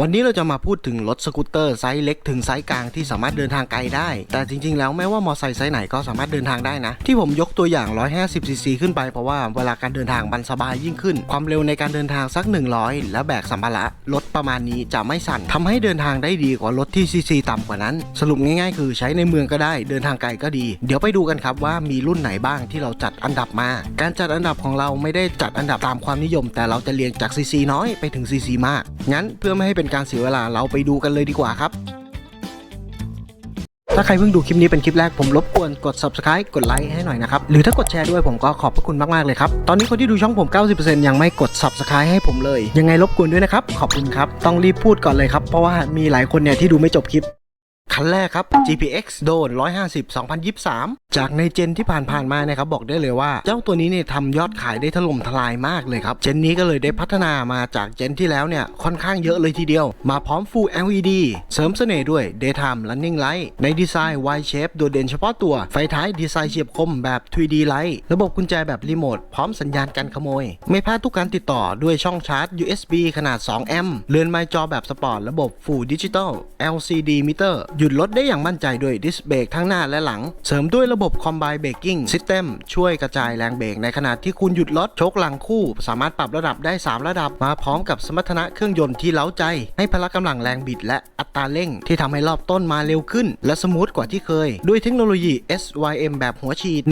วันนี้เราจะมาพูดถึงรถสกูตเตอร์ไซส์เล็กถึงไซส์กลางที่สามารถเดินทางไกลได้ แต่จริงๆ แล้วแม้ว่ามอไซค์ไซส์ไหนก็สามารถเดินทางได้นะ ที่ผมยกตัวอย่าง 150 ซีซีขึ้นไปเพราะว่าเวลาการเดินทางมันสบายยิ่งขึ้น ความเร็วในการเดินทางสัก 100 แล้วแบกสัมภาระรถประมาณนี้จะไม่สั่นทำให้เดินทางได้ดีกว่ารถที่ซีซีต่ำกว่านั้น สรุปง่ายๆ คือใช้ในเมืองก็ได้เดินทางไกลก็ดี เดี๋ยวไปดูกันครับว่ามีรุ่นไหนบ้างที่เราจัดอันดับมา การจัดอันดับของเราไม่ได้จัดอันดับตามความนิยม แต่เราจะเรียงจากซีซีน้อยไปถึงซีซีมากงั้นเพื่อไม่ให้เป็นการเสียเวลาเราไปดูกันเลยดีกว่าครับ ถ้าใครเพิ่งดูคลิปนี้เป็นคลิปแรกผมรบกวนกด subscribe กดไลค์ให้หน่อยนะครับ หรือถ้ากดแชร์ด้วยผมก็ขอบพระคุณมาก ๆ เลยครับ ตอนนี้คนที่ดูช่องผม 90%ยังไม่กด subscribe ให้ผมเลย ยังไงรบกวนด้วยนะครับ ขอบคุณครับ ต้องรีบพูดก่อนเลยครับ เพราะว่ามีหลายคนเนี่ยที่ดูไม่จบคลิป คันแรกครับ GPX โดน 150 2023 จากในเจนที่ผ่านๆมานะครับบอกได้เลยว่า เจ้าตัวนี้เนี่ยทำยอดขายได้ถล่มทลายมากเลยครับ เจนนี้ก็เลยได้พัฒนามาจากเจนที่แล้วเนี่ย ค่อนข้างเยอะเลยทีเดียว มาพร้อม Full LED เสริมเสน่ห์ด้วย Daytime Running Light ในดีไซน์ Y Shape โดดเด่นเฉพาะตัว ไฟท้ายดีไซน์เฉียบคมแบบ 3D Light ระบบกุญแจแบบรีโมทพร้อมสัญญาณการขโมย ไม่พลาดทุกการติดต่อด้วยช่องชาร์จ USB ขนาด2แอมป์เรือนไมค์จอแบบสปอร์ตระบบ Full Digital LCD Meter หยุดรถได้อย่างมั่นใจด้วยดิสเบรกทั้งหน้าและหลัง เสริมด้วยระบบ Combine Braking System ช่วยกระจายแรงเบรกในขณะที่คุณหยุดรถโชคหลังคู่ สามารถปรับระดับได้ 3 ระดับมาพร้อมกับสมรรถนะเครื่องยนต์ที่เล้าใจ ให้พละกำลังแรงบิดและอัตราเร่ง ที่ทำให้รอบต้นมาเร็วขึ้น และสมูทกว่าที่เคย ด้วยเทคโนโลยี SYM แบบหัวฉีด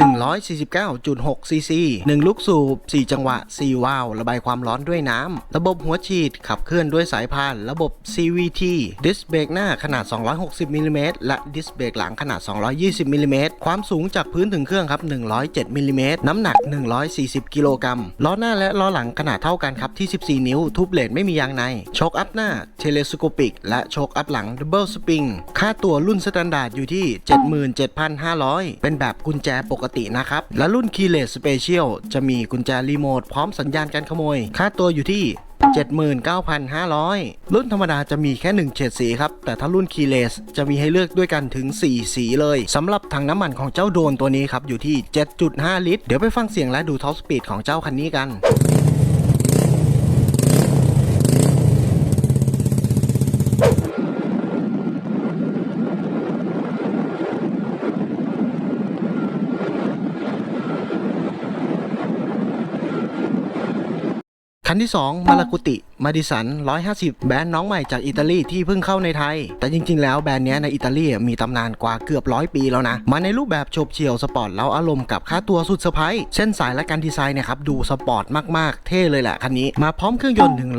149.6 cc 1 ลูกสูบ 4 จังหวะ 4 วาล์วระบายความร้อนด้วยน้ำระบบหัวฉีดขับเคลื่อนด้วยสายพาน ระบบ CVT ดิสเบรกหน้าขนาด 260มิลิเมตรและดิสเบรกหลังขนาด 220มิลลิเมตรความสูงจากพื้นถึงเครื่องครับ 107มิลลิเมตรน้ำหนัก 140 กิโลกรัมล้อหน้าและล้อหลังขนาดเท่ากันครับที่ 14 นิ้วทุบเลดไม่มียางในโชคอัพหน้าเทเลสโคปิกและโชคอัพหลังดับเบิลสปริงค่าตัวรุ่นสแตนดาร์ดอยู่ที่ 77,500 เป็นแบบกุญแจปกตินะครับ และรุ่นคีเลสสเปเชียลจะมีกุญแจรีโมทพร้อมสัญญาณการขโมย ค่าตัวอยู่ที่ 79,500 รุ่นธรรมดาจะมีแค่1เฉดสีครับ แต่ถ้ารุ่นคีเลสจะมีให้เลือกด้วยกันถึง 4 สีเลยสำหรับถังน้ำมันของเจ้าโดนตัวนี้ครับ อยู่ที่ 7.5 ลิตร เดี๋ยวไปฟังเสียงและดูท็อปสปีดของเจ้าคันนี้กัน ขั้นที่สองมาลากุติ มาดิสัน 150 แบรนด์น้องใหม่จากอิตาลีที่เพิ่งเข้าในไทย แต่จริง ๆ แล้วแบรนด์นี้ในอิตาลีมีตำนานกว่าเกือบร้อยปีแล้วนะ มาในรูปแบบโฉบเฉี่ยวสปอร์ตแล้วอารมณ์กับค่าตัวสุดเซอร์ไพรส์เส้นสายและการดีไซน์เนี่ยครับดูสปอร์ตมากๆ เท่เลยแหละคันนี้ มาพร้อมเครื่องยนต์ถึง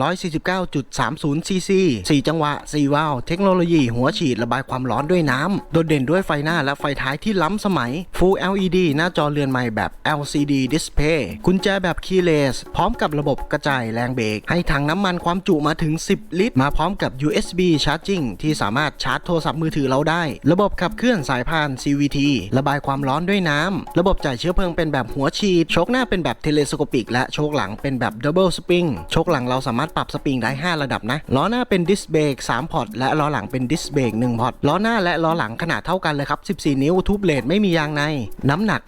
149.30 ซีซี4จังหวะ4วาล์วเทคโนโลยีหัวฉีดระบายความร้อนด้วยน้ำโดดเด่นด้วยไฟหน้าและไฟท้ายที่ล้ำสมัย Full LED หน้าจอเรือนใหม่แบบ LCD Display กุญแจแบบ Keyless พร้อมกับระบบกระจายแรงเบรกให้ถังน้ำมันความจุมาถึง 10 ลิตร มาพร้อมกับ USB Charging ที่สามารถชาร์จโทรศัพท์มือถือเราได้ ระบบขับเคลื่อนสายพาน CVT ระบายความร้อนด้วยน้ำระบบจ่ายเชื้อเพลิงเป็นแบบหัวฉีด โชคหน้าเป็นแบบเทเลสโคปิก และโชคหลังเป็นแบบ Double Spring โชคหลังเราสามารถปรับสปริงได้ 5 ระดับนะ ล้อหน้าเป็นดิสเบรก3พอร์ตและล้อหลังเป็นดิสเบรก1พอร์ต ล้อหน้าและล้อหลังขนาดเท่ากันเลยครับ 14 นิ้วทุบเลดไม่มียางใน น้ำหนัก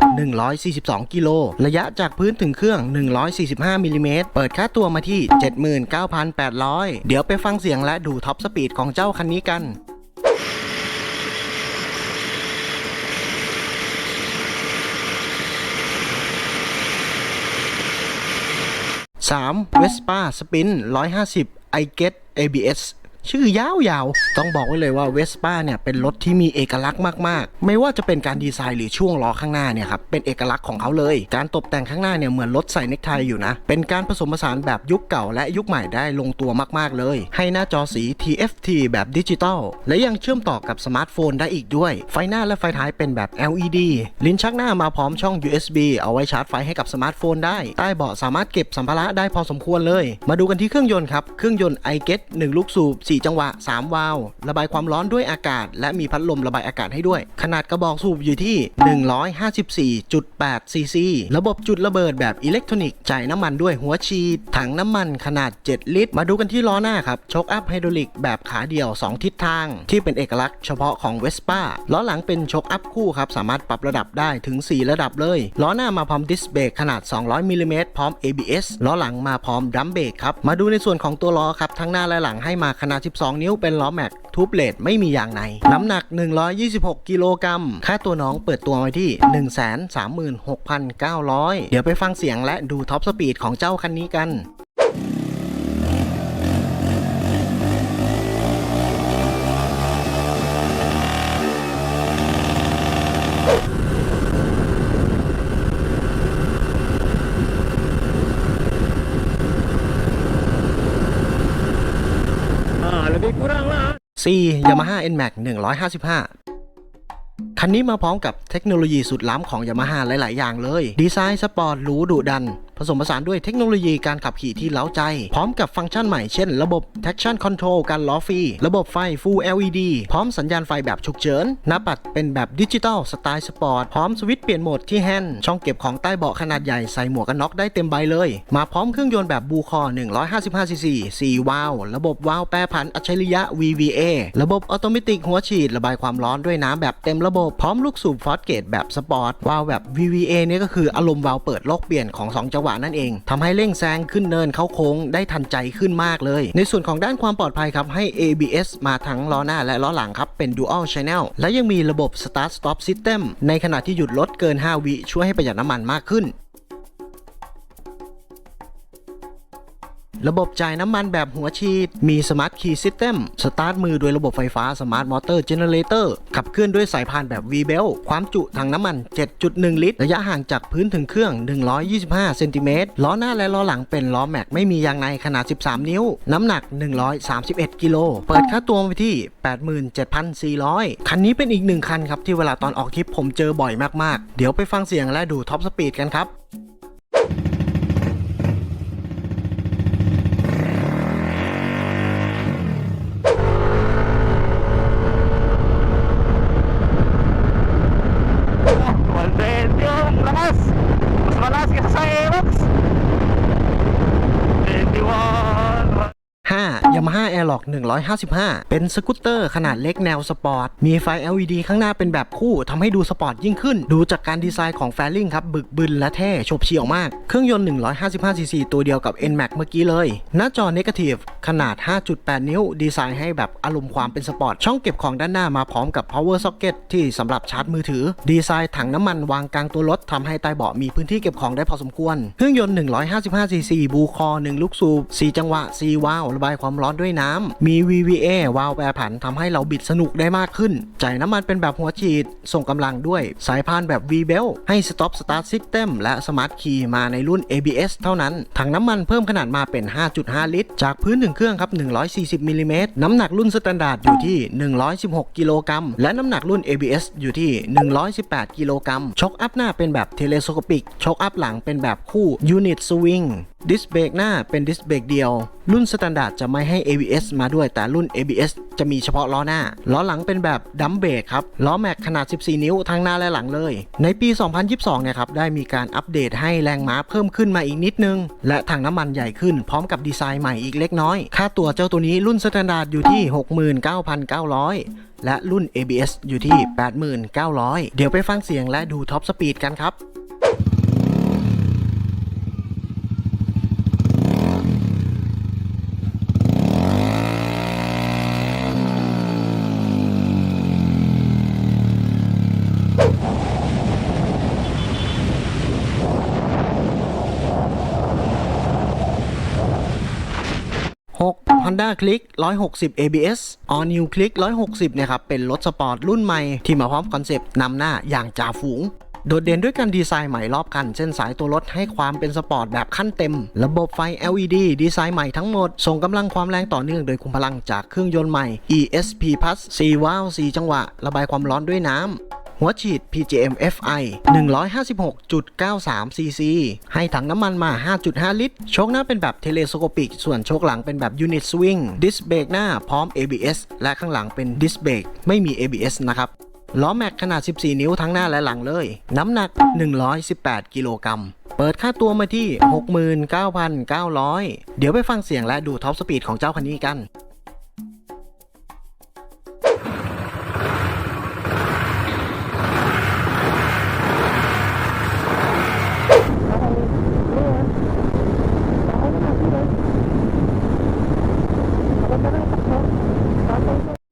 142 กิโล ระยะจากพื้นถึงเครื่อง 145มิลลิเมตร เปิดค่าตัวมาที่ 79 9,800 เดี๋ยวไปฟังเสียงและดูท็อปสปีดของเจ้าคันนี้กันสามเวสป้าสปิน150 i get ABS ชื่อยาวๆต้องบอกไว้เลยว่า Vespa เนี่ยเป็นรถที่มีเอกลักษณ์มากๆ ไม่ว่าจะเป็นการดีไซน์หรือช่วงล้อข้างหน้าเนี่ยครับเป็นเอกลักษณ์ของเขาเลย การตกแต่งข้างหน้าเนี่ยเหมือนรถใส่เน็กไทอยู่นะ เป็นการผสมผสานแบบยุคเก่าและยุคใหม่ได้ลงตัวมากๆเลย ให้หน้าจอสี TFT แบบดิจิตอลและยังเชื่อมต่อกับสมาร์ทโฟนได้อีกด้วย ไฟหน้าและไฟท้ายเป็นแบบ LED ลิ้นชักหน้ามาพร้อมช่อง USB เอาไว้ชาร์จไฟให้กับสมาร์ทโฟนได้ ใต้เบาะสามารถเก็บสัมภาระได้พอสมควรเลย มาดูกันที่เครื่องยนต์ครับเครื่องยนต์ i g e t 1 ลูกสูบ4 จังหวะ 3 วาล์วระบายความร้อนด้วยอากาศ และมีพัดลมระบายอากาศให้ด้วย ขนาดกระบอกสูบอยู่ที่ 154.8 ซีซี ระบบจุดระเบิดแบบอิเล็กทรอนิกส์จ่ายน้ำมันด้วยหัวฉีด ถังน้ำมันขนาด 7 ลิตร มาดูกันที่ล้อหน้าครับโชคอัพไฮดรอลิกแบบขาเดี่ยว 2 ทิศทาง ที่เป็นเอกลักษณ์เฉพาะของ Vespa ล้อหลังเป็นโชคอัพคู่ครับสามารถปรับระดับได้ถึง 4 ระดับเลยล้อหน้ามาพร้อมดิสเบรกขนาด 200มิลลิเมตรพร้อม ABS ล้อหลังมาพร้อมดัมเบรกครับมาดูในส่วนของตัวล้อครับทั้งหน้าและหลังให้มาขนาดนาด 12 นิ้วเป็นล้อแม็กทูบเลดไม่มียางใน น้ำหนัก 126 กิโลกรัม ค่าตัวน้องเปิดตัวไว้ที่ 136,900 เดี๋ยวไปฟังเสียงและดูท็อปสปีดของเจ้าคันนี้กัน 4 Yamaha NMAX 155 คันนี้มาพร้อมกับเทคโนโลยีสุดล้ำของ Yamaha หลาย ๆ อย่างเลย ดีไซน์สปอร์ตหรูดุดัน ผสมผสานด้วยเทคโนโลยีการขับขี่ที่เล้าใจ พร้อมกับฟังก์ชันใหม่เช่น ระบบ traction control การล้อฟรี ระบบไฟ Full LED พร้อมสัญญาณไฟแบบฉุกเฉินหน้าปัดเป็นแบบดิจิตอลสไตล์สปอร์ต พร้อมสวิตช์เปลี่ยนโหมดที่แฮนด์ช่องเก็บของใต้เบาะขนาดใหญ่ใส่หมวกกันน็อกได้เต็มใบเลย มาพร้อมเครื่องยนต์แบบบูคอ 155cc 4วาล์วระบบวาล์วแปรผันอัจฉริยะ VVA ระบบออโตเมติกหัวฉีดระบายความร้อนด้วยน้ำแบบเต็มระบบพร้อมลูกสูบฟอสเกตแบบสปอร์ตวาล์วแบบ VVA เนี่ยก็คืออารมณ์วาล์วเปิดโลกเปลี่ยนของ 2 จังหวะนั่นเองทำให้เร่งแซงขึ้นเนินเข้าโค้งได้ทันใจขึ้นมากเลย ในส่วนของด้านความปลอดภัยครับให้ ABS มาทั้งล้อหน้าและล้อหลังครับเป็น Dual Channel และยังมีระบบ Start Stop System ในขณะที่หยุดรถเกิน 5 วิช่วยให้ประหยัดน้ำมันมากขึ้น ระบบจ่ายน้ำมันแบบหัวฉีด มี Smart Key System สตาร์ทมือโดยระบบไฟฟ้า Smart Motor Generator ขับเคลื่อนด้วยสายพานแบบ V-Belt ความจุถังน้ำมัน 7.1 ลิตร ระยะห่างจากพื้นถึงเครื่อง 125 เซนติเมตร ล้อหน้าและล้อหลังเป็นล้อแม็กไม่มียางในขนาด 13 นิ้ว น้ำหนัก 131 กิโล เปิดค่าตัวไปที่ 87,400 คันนี้เป็นอีกหนึ่งคันครับที่เวลาตอนออกทริปผมเจอบ่อยมากๆ เดี๋ยวไปฟังเสียงและดูท็อปสปีดกันครับ อก 155 เป็นสกูตเตอร์ขนาดเล็กแนวสปอร์ต มีไฟ LED ข้างหน้าเป็นแบบคู่ทำให้ดูสปอร์ตยิ่งขึ้น ดูจากการดีไซน์ของแฟลิงครับ บึกบึนและเท่โฉบเฉี่ยวมาก เครื่องยนต์ 155cc ตัวเดียวกับ NMAX เมื่อกี้เลย หน้าจอ Negative ขนาด 5.8 นิ้ว ดีไซน์ให้แบบอารมณ์ความเป็นสปอร์ต ช่องเก็บของด้านหน้ามาพร้อมกับ power socket ที่สำหรับชาร์จมือถือ ดีไซน์ถังน้ำมันวางกลางตัวรถทำให้ใต้เบาะมีพื้นที่เก็บของได้พอสมควร เครื่องยนต์ 155cc บูคอ 1 ลูกสูบ 4 จังหวะ 4 วาล์วระบายความร้อนด้วยน้ำ มี VVA วาล์วแปรผันทำให้เราบิดสนุกได้มากขึ้น จ่ายน้ำมันเป็นแบบหัวฉีด ส่งกำลังด้วยสายพานแบบ V-Belt ให้ Stop Start System และ Smart Key มาในรุ่น ABS เท่านั้น ถังน้ำมันเพิ่มขนาดมาเป็น 5.5 ลิตร จากพื้นถึงเครื่องครับ 140มิลลิเมตรน้ำหนักรุ่นสแตนดาร์ดอยู่ที่ 116 กิโลกรัม และน้ำหนักรุ่น ABS อยู่ที่ 118 กิโลกรัมช็อคอัพหน้าเป็นแบบเทเลสโคปิกช็อคอัพหลังเป็นแบบคู่ Unit Swing ดิสเบรกหน้าเป็นดิสเบรกเดียว รุ่นสแตนดาร์ดจะไม่ให้ ABS มาด้วยแต่รุ่น ABS จะมีเฉพาะล้อหน้า ล้อหลังเป็นแบบดัมเบรกครับ ล้อแม็กขนาด 14 นิ้วทั้งหน้าและหลังเลย ในปี 2022 เนี่ยครับ ได้มีการอัปเดตให้แรงม้าเพิ่มขึ้นมาอีกนิดนึง และถังน้ำมันใหญ่ขึ้นพร้อมกับดีไซน์ใหม่อีกเล็กน้อย ค่าตัวเจ้าตัวนี้รุ่นสแตนดาร์ดอยู่ที่ 69,900 และรุ่น ABS อยู่ที่ 89,000 เดี๋ยวไปฟังเสียงและดูท็อปสปีดกันครับ Honda Click 160 ABS All New Click 160เนี่ยครับเป็นรถสปอร์ตรุ่นใหม่ที่มาพร้อมคอนเซปต์นำหน้าอย่างจ่าฝูงโดดเด่นด้วยการดีไซน์ใหม่รอบคัน เส้นสายตัวรถให้ความเป็นสปอร์ตแบบขั้นเต็ม ระบบไฟ LED ดีไซน์ใหม่ทั้งหมด ส่งกำลังความแรงต่อเนื่องโดยคุมพลังจากเครื่องยนต์ใหม่ ESP Plus 4วาล์ว4จังหวะ ระบายความร้อนด้วยน้ำ หัวฉีด PGM FI 156.93 cc ให้ถังน้ำมันมา 5.5 ลิตร โชคหน้าเป็นแบบเทเลสโคปิก ส่วนโชคหลังเป็นแบบ Unit Swing ดิสเบรกหน้าพร้อม ABS และข้างหลังเป็นดิสเบรกไม่มี ABS นะครับล้อแม็กขนาด 14 นิ้วทั้งหน้าและหลังเลย น้ำหนัก 118 กิโลกรัม เปิดค่าตัวมาที่ 69,900 เดี๋ยวไปฟังเสียงและดูท็อปสปีดของเจ้าคันนี้กัน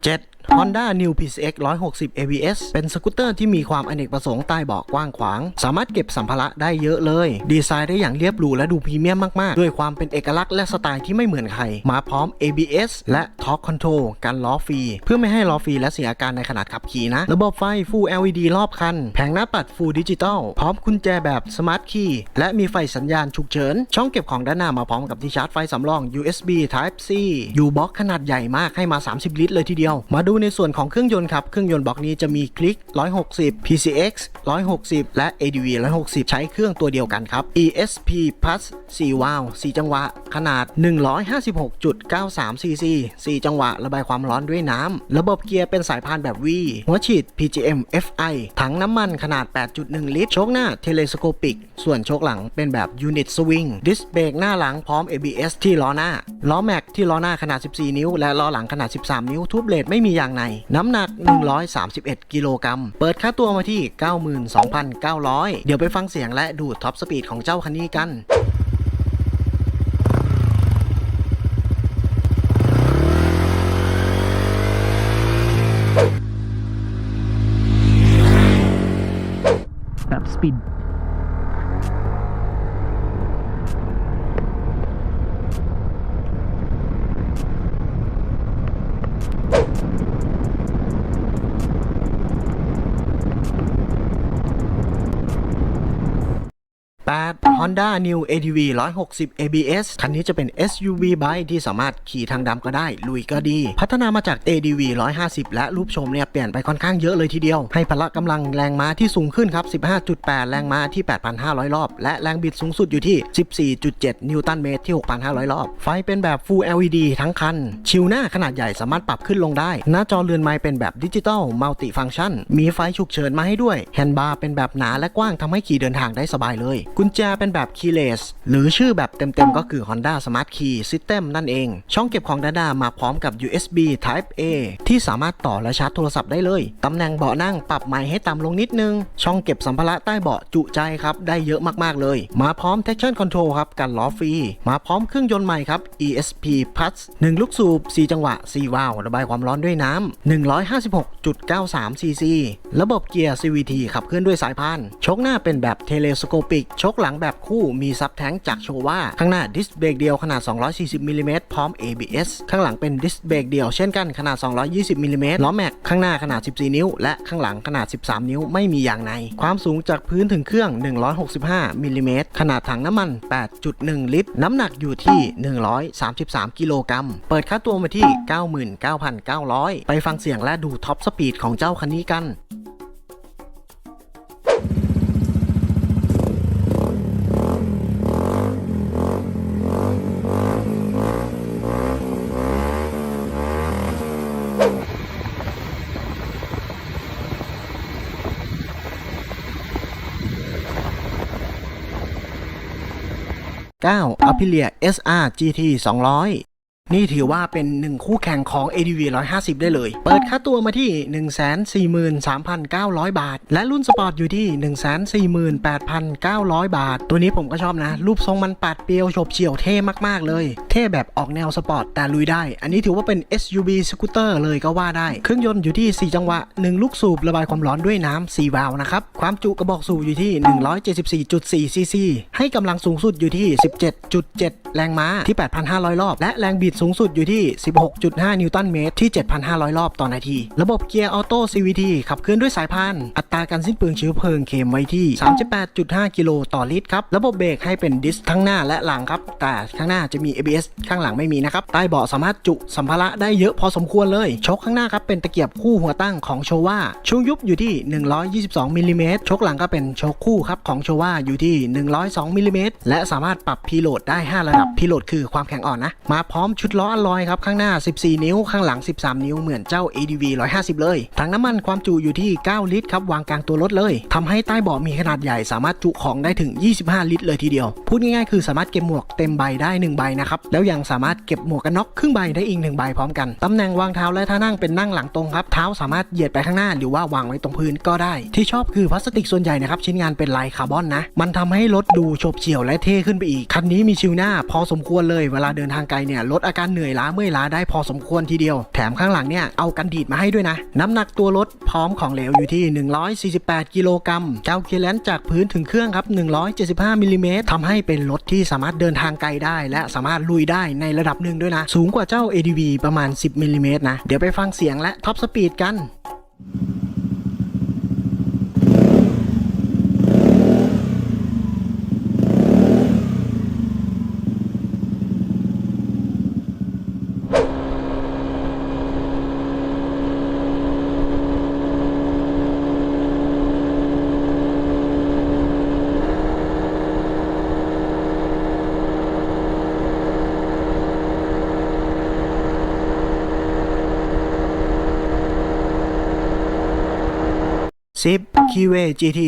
7 Honda New PCX 160 ABS เป็นสกูตเตอร์ที่มีความอเนกประสงค์ใต้เบาะกว้างขวาง สามารถเก็บสัมภาระได้เยอะเลย ดีไซน์ได้อย่างเรียบหรูและดูพรีเมียมมาก ๆ ด้วยความเป็นเอกลักษณ์และสไตล์ที่ไม่เหมือนใคร มาพร้อม ABS และ Torque Control กันล้อฟรี เพื่อไม่ให้ล้อฟรีและเสียอาการในขณะขับขี่นะ ระบบไฟ Full LED รอบคัน แผงหน้าปัด Full Digital พร้อมกุญแจแบบ Smart Key และมีไฟสัญญาณฉุกเฉิน ช่องเก็บของด้านหน้ามาพร้อมกับที่ชาร์จไฟสำรอง USB Type C ยูบ็อกขนาดใหญ่มากให้มา 30 ลิตรเลยทีเดียว มาดูในส่วนของเครื่องยนต์ครับ เครื่องยนต์บล็อกนี้จะมีคลิก 160 PCX 160 และ ADV 160 ใช้เครื่องตัวเดียวกันครับ ESP Plus 4 วาล์ว4จังหวะ ขนาด 156.93 cc 4 จังหวะ ระบายความร้อนด้วยน้ำ ระบบเกียร์เป็นสายพานแบบ V หัวฉีด PGM FI ถังน้ำมันขนาด 8.1 ลิตร โชคหน้าเทเลสโคปิก ส่วนโชคหลังเป็นแบบ Unit Swing ดิสเบรกหน้าหลังพร้อม ABS ที่ล้อหน้า ล้อแม็กที่ล้อหน้าขนาด 14 นิ้ว และล้อหลังขนาด 13 นิ้ว ทูบเลดไม่มียางใน น้ำหนัก 131 กิโลกรัม เปิดค่าตัวมาที่ 92,900 เดี๋ยวไปฟังเสียงและดูท็อปสปีดของเจ้าคันนี้กันแบบสปิน ba Honda New ADV 160 ABS คันนี้จะเป็น SUV bike ที่สามารถขี่ทางดำก็ได้ ลุยก็ดี พัฒนามาจาก ADV 150 และรูปโฉมเนี่ยเปลี่ยนไปค่อนข้างเยอะเลยทีเดียว ให้พละกำลังแรงม้าที่สูงขึ้นครับ 15.8 แรงม้าที่ 8,500 รอบ และแรงบิดสูงสุดอยู่ที่ 14.7 นิวตันเมตรที่ 6,500 รอบ ไฟเป็นแบบ Full LED ทั้งคัน ชิวหน้าขนาดใหญ่สามารถปรับขึ้นลงได้ หน้าจอเรือนไม้เป็นแบบดิจิตอลมัลติฟัง c t ชันมีไฟฉุกเฉินมาให้ด้วยแฮนด์บาร์เป็นแบบหนาและกว้างทำให้ขี่เดินทางได้สบายเลยกุญแจเป็นแบบ keyless หรือชื่อแบบเต็มๆ ก็คือ Honda Smart Key System นั่นเอง ช่องเก็บของด้านหน้ามาพร้อมกับ USB Type A ที่สามารถต่อและชาร์จโทรศัพท์ได้เลย ตำแหน่งเบาะนั่งปรับใหม่ให้ต่ำลงนิดนึง ช่องเก็บสัมภาระใต้เบาะจุใจครับ ได้เยอะมากๆเลย มาพร้อม traction control ครับกันล้อฟรี มาพร้อมเครื่องยนต์ใหม่ครับ ESP Plus 1 ลูกสูบ 4 จังหวะ 4 วาล์วระบายความร้อนด้วยน้ำ156.93 cc ระบบเกียร์ CVT ขับเคลื่อนด้วยสายพานชคหน้าเป็นแบบเทเลสโคปิกชคหลังลังแบบคู่มีซับแท้งจากโชว่า ข้างหน้าดิสเบรกเดียวขนาด 240มิลลิเมตรพร้อม ABS ข้างหลังเป็นดิสเบรกเดียวเช่นกันขนาด 220มิลลิเมตรล้อแม็กข้างหน้าขนาด 14 นิ้ว และข้างหลังขนาด 13 นิ้วไม่มียางใน ความสูงจากพื้นถึงเครื่อง 165มิลลิเมตรขนาดถังน้ำมัน 8.1 ลิตร น้ำหนักอยู่ที่ 133 กิโลกรัมเปิดค่าตัวมาที่ 99,900 ไปฟังเสียงและดูท็อปสปีดของเจ้าคันนี้กัน 9 Aprilia SR GT 200 นี่ถือว่าเป็นหนึ่งคู่แข่งของ ADV 150 ได้เลย เปิดค่าตัวมาที่ 143,900 บาท และรุ่นสปอร์ตอยู่ที่ 148,900 บาท ตัวนี้ผมก็ชอบนะ รูปทรงมันปัดเปรียวฉบเฉี่ยวเท่มาก ๆ เลย เท่แบบออกแนวสปอร์ตแต่ลุยได้ อันนี้ถือว่าเป็น SUV สกูตเตอร์เลยก็ว่าได้ เครื่องยนต์อยู่ที่ 4 จังหวะ 1 ลูกสูบระบายความร้อนด้วยน้ำ4วาล์วนะครับ ความจุกระบอกสูบอยู่ที่ 174.4 ซีซี ให้กำลังสูงสุดอยู่ที่ 17.7 แรงม้าที่ 8,500 รอบ และแรงบิดสูงสุดอยู่ที่ 16.5 นิวตันเมตรที่ 7,500 รอบต่อนาที ระบบเกียร์ออโต้ CVT ขับเคลื่อนด้วยสายพาน อัตราการสิ้นเปลืองเชื้อเพลิงเคมไว้ที่ 38.5 กิโลต่อลิตรครับ ระบบเบรกให้เป็นดิสทั้งหน้าและหลังครับ แต่ข้างหน้าจะมี ABS ข้างหลังไม่มีนะครับ ใต้เบาะสามารถจุสัมภาระได้เยอะพอสมควรเลยชกข้างหน้าครับเป็นตะเกียบคู่หัวตั้งของโชว่าช่วงยุบอยู่ที่ 122มิลลิเมตรชกหลังก็เป็นโชคคู่ครับของโชว่าอยู่ที่ 102มิลลิเมตรและสามารถปรับพีโหลดได้ 5 ระดับพีโหลดคือความแข็งอ่อนนะมาพร้อมชุดล้ออลลอยครับ ข้างหน้า 14 นิ้ว ข้างหลัง 13 นิ้วเหมือนเจ้า ADV 150 เลย ถังน้ำมันความจุอยู่ที่ 9 ลิตรครับ วางกลางตัวรถเลย ทำให้ใต้เบาะมีขนาดใหญ่สามารถจุของได้ถึง 25 ลิตรเลยทีเดียว พูดง่ายๆ คือสามารถเก็บหมวกเต็มใบได้ 1 ใบนะครับ แล้วยังสามารถเก็บหมวกกันน็อกครึ่งใบได้อีก 1 ใบพร้อมกัน ตำแหน่งวางเท้าและท่านั่งเป็นนั่งหลังตรงครับ เท้าสามารถเหยียดไปข้างหน้าหรือว่าวางไว้ตรงพื้นก็ได้ ที่ชอบคือพลาสติกส่วนใหญ่นะครับชิ้นงานเป็นลายคาร์บอนนะ มันทำให้รถดูโฉบเฉี่ยวและเท่ขึ้นไปอีก คันนี้มีชิวหน้า พอสมควรเลยเวลาเดินทางไกลเนี่ยลดอาการเหนื่อยล้าเมื่อยล้าได้พอสมควรทีเดียว แถมข้างหลังเนี่ยเอากันดีดมาให้ด้วยนะ น้ำหนักตัวรถพร้อมของเหลวอยู่ที่ 148 กิโลกรัมเจ้าเคียร์แลนจากพื้นถึงเครื่องครับ 175มิลลิเมตรทำให้เป็นรถที่สามารถเดินทางไกลได้ และสามารถลุยได้ในระดับหนึ่งด้วยนะ สูงกว่าเจ้า ADV ประมาณ 10มิลลิเมตรนะ เดี๋ยวไปฟังเสียงและท็อปสปีดกัน 10 Keyway GT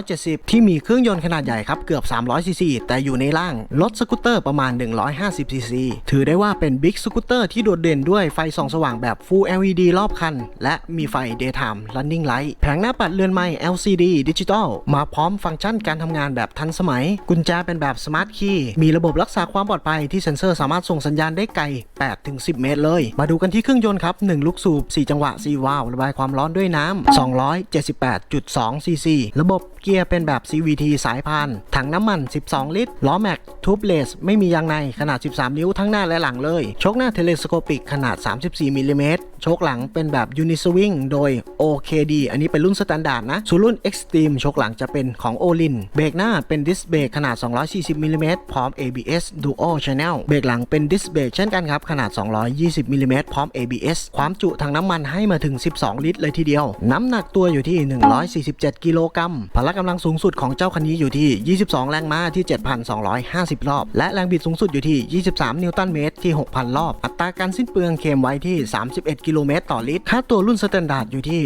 270 ที่มีเครื่องยนต์ขนาดใหญ่ครับ เกือบ 300 ซีซี แต่อยู่ในร่าง รถสกูตเตอร์ประมาณ 150 ซีซี ถือได้ว่าเป็นบิ๊กสกูตเตอร์ที่โดดเด่นด้วยไฟส่องสว่างแบบ Full LED รอบคัน และมีไฟ Daytime Running Light แผงหน้าปัดเรือนไม้ LCD ดิจิตอลมาพร้อมฟังก์ชันการทำงานแบบทันสมัย กุญแจเป็นแบบ Smart Key มีระบบรักษาความปลอดภัยที่เซ็นเซอร์สามารถส่งสัญญาณได้ไกล 8-10 เมตรเลย มาดูกันที่เครื่องยนต์ครับ 1 ลูกสูบ 4 จังหวะ 4 วาล์วระบายความร้อนด้วยน้ำ278 8.2 ซีซี ระบบเกียร์เป็นแบบ CVT สายพาน ถังน้ำมัน 12 ลิตร ล้อแม็กทูบเลส ไม่มียางในขนาด 13 นิ้วทั้งหน้าและหลังเลย โชคหน้าเทเลสโคปิกขนาด 34มิลลิเมตร โชคหลังเป็นแบบยูนิสวิงโดย OKD อันนี้เป็นรุ่นสแตนดาร์ดนะ ส่วนรุ่น Extreme โชคหลังจะเป็นของ Olin เบรกหน้าเป็นดิสเบรกขนาด 240มิลลิเมตรพร้อม ABS Dual Channel เบรกหลังเป็นดิสเบรกเช่นกันครับ ขนาด 220มิลลิเมตรพร้อม ABS ความจุถังน้ำมันให้มาถึง 12 ลิตรเลยทีเดียว น้ำหนักตัวอยู่ที่147 กิโลกรัม พละกำลังสูงสุดของเจ้าคันนี้อยู่ที่ 22 แรงม้าที่ 7,250 รอบ และแรงบิดสูงสุดอยู่ที่ 23 นิวตันเมตรที่ 6,000 รอบ อัตราการสิ้นเปลืองเคมไว้ที่ 31 กิโลเมตรต่อลิตร ค่าตัวรุ่นสแตนดาร์ดอยู่ที่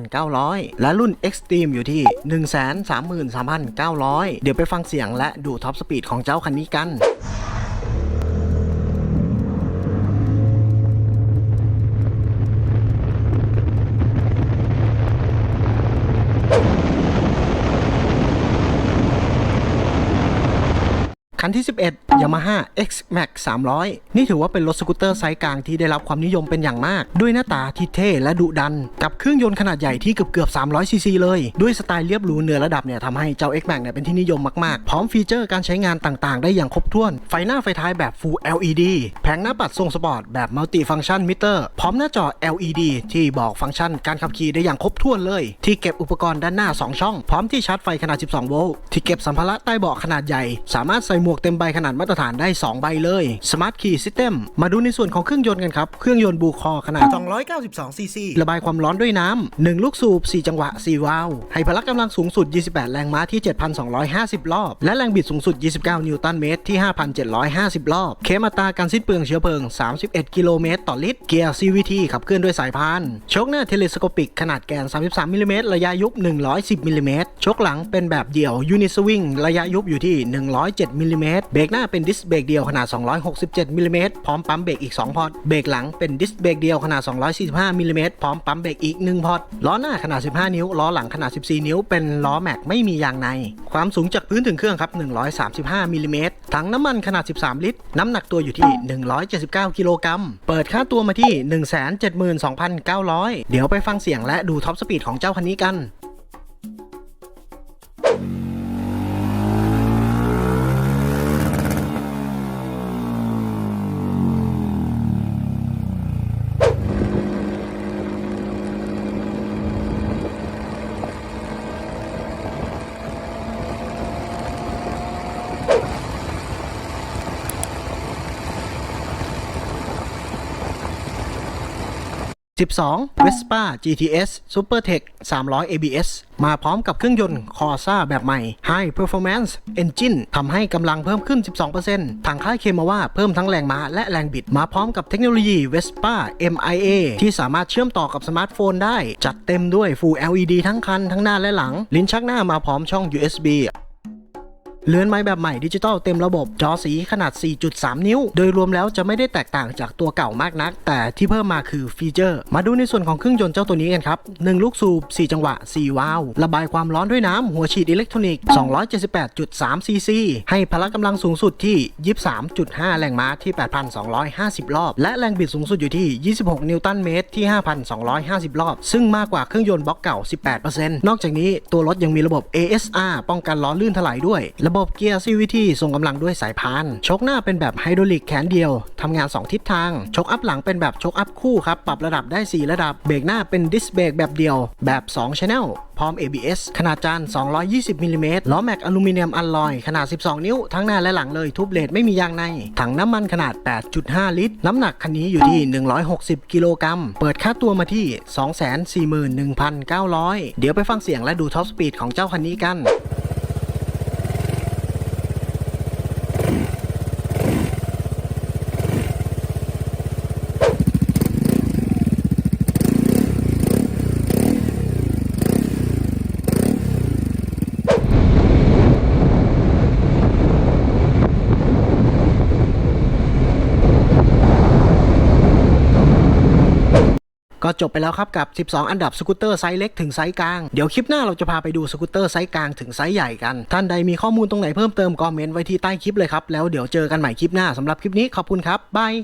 119,900 และรุ่น Extreme อยู่ที่ 133,900 เดี๋ยวไปฟังเสียงและดูท็อปสปีดของเจ้าคันนี้กัน คันที่ 11 Yamaha X Max 300 นี่ถือว่าเป็นรถสกูตเตอร์ไซส์กลางที่ได้รับความนิยมเป็นอย่างมาก ด้วยหน้าตาที่เท่และดุดัน กับเครื่องยนต์ขนาดใหญ่ที่เกือบเกือบ300ซีซีเลย ด้วยสไตล์เรียบหรูเหนือระดับเนี่ยทำให้เจ้า X Max เนี่ยเป็นที่นิยมมากๆ พร้อมฟีเจอร์การใช้งานต่างๆ ได้อย่างครบถ้วน ไฟหน้าไฟท้ายแบบ Full LED แผงหน้าปัดทรงสปอร์ตแบบ Multi Function Meter พร้อมหน้าจอ LED ที่บอกฟังก์ชันการขับขี่ได้อย่างครบถ้วนเลย ที่เก็บอุปกรณ์ด้านหน้า 2 ช่อง พร้อมที่ชาร์จไฟขนาด 12 โวลต์ที่เก็บสัมภาระใต้เบาะขนาดใหญ่ สามารถใส่หมวกเต็มใบขนาดมาตรฐานได้ 2 ใบเลย Smart Key System มาดูในส่วนของเครื่องยนต์กันครับ เครื่องยนต์บูคอขนาด 292 ซีซีระบายความร้อนด้วยน้ำ1ลูกสูบ 4 จังหวะ 4 วาล์วให้พละกำลังสูงสุด 28 แรงม้าที่ 7,250 รอบ และแรงบิดสูงสุด 29 นิวตันเมตรที่ 5,750 รอบ เคมอัตราการสิ้นเปลืองเชื้อเพลิง 31 กิโลเมตรต่อลิตร เกียร์ CVT ขับเคลื่อนด้วยสายพานโชคหน้าเทเลสโคปิกขนาดแกน 33มิลลิเมตรระยะยุบ 110มิลลิเมตรโชคหลังเป็นแบบเดี่ยวยูนิสวิงระยะยุบอยู่ที่ 107มิลลิเมตรเบรกหน้าเป็นดิสเบรกเดียวขนาด 267มิลลิเมตรพร้อมปั๊มเบรกอีก 2 พอร์ต เบรกหลังเป็นดิสเบรกเดียวขนาด 245มิลลิเมตรพร้อมปั๊มเบรกอีก 1 พอร์ต ล้อหน้าขนาด 15 นิ้ว ล้อหลังขนาด 14 นิ้ว เป็นล้อแม็กไม่มียางใน ความสูงจากพื้นถึงเครื่องครับ 135มิลลิเมตรถังน้ำมันขนาด 13 ลิตร น้ำหนักตัวอยู่ที่ 179 กิโลกรัม เปิดค่าตัวมาที่ 172,900 เดี๋ยวไปฟังเสียงและดูท็อปสปีดของเจ้าคันนี้กัน 12 Vespa GTS Supertech 300 ABS มาพร้อมกับเครื่องยนต์ Corsa แบบใหม่ High Performance Engine ทำให้กำลังเพิ่มขึ้น 12%ทางค่ายเคมมาว่าเพิ่มทั้งแรงม้าและแรงบิด มาพร้อมกับเทคโนโลยี Vespa MIA ที่สามารถเชื่อมต่อกับสมาร์ทโฟนได้ จัดเต็มด้วย Full LED ทั้งคันทั้งหน้าและหลัง ลิ้นชักหน้ามาพร้อมช่อง USB เลื่อนไม้แบบใหม่ดิจิตอลเต็มระบบจอสีขนาด 4.3 นิ้ว โดยรวมแล้วจะไม่ได้แตกต่างจากตัวเก่ามากนัก แต่ที่เพิ่มมาคือฟีเจอร์ มาดูในส่วนของเครื่องยนต์เจ้าตัวนี้กันครับ 1 ลูกสูบ 4 จังหวะ 4 วาล์วระบายความร้อนด้วยน้ำ หัวฉีดอิเล็กทรอนิกส์ 278.3 ซีซี ให้พละกำลังสูงสุดที่ 23.5 แรงม้าที่ 8,250 รอบ และแรงบิดสูงสุดอยู่ที่ 26 นิวตันเมตรที่ 5,250 รอบ ซึ่งมากกว่าเครื่องยนต์บล็อกเก่า 18%นอกจากนี้ตัวรถยังมีระบบ ASR ป้องกันล้อลื่นถลายด้วยระบบเกียร์ CVT ส่งกำลังด้วยสายพานชกหน้าเป็นแบบไฮดรอลิกแขนเดียวทำงาน 2 ทิศทาง ชกอัพหลังเป็นแบบชกอัพคู่ครับ ปรับระดับได้ 4 ระดับ เบรกหน้าเป็นดิสเบรกแบบเดียว แบบ2 Channel พร้อม ABS ขนาดจาน 220มิลลิเมตรล้อแม็กอลูมิเนียมอลลอย ขนาด 12 นิ้ว ทั้งหน้าและหลังเลย ทุบเลดไม่มียางใน ถังน้ำมันขนาด 8.5 ลิตร น้ำหนักคันนี้อยู่ที่ 160 กิโลกรัม เปิดค่าตัวมาที่ 241,900 เดี๋ยวไปฟังเสียงและดูท็อปสปีดของเจ้าคันนี้กัน ก็จบไปแล้วครับกับ 12 อันดับสกูตเตอร์ไซส์เล็กถึงไซส์กลาง เดี๋ยวคลิปหน้าเราจะพาไปดูสกูตเตอร์ไซส์กลางถึงไซส์ใหญ่กัน ท่านใดมีข้อมูลตรงไหนเพิ่มเติมก็เมนไว้ที่ใต้คลิปเลยครับ แล้วเดี๋ยวเจอกันใหม่คลิปหน้าสำหรับคลิปนี้ขอบคุณครับบาย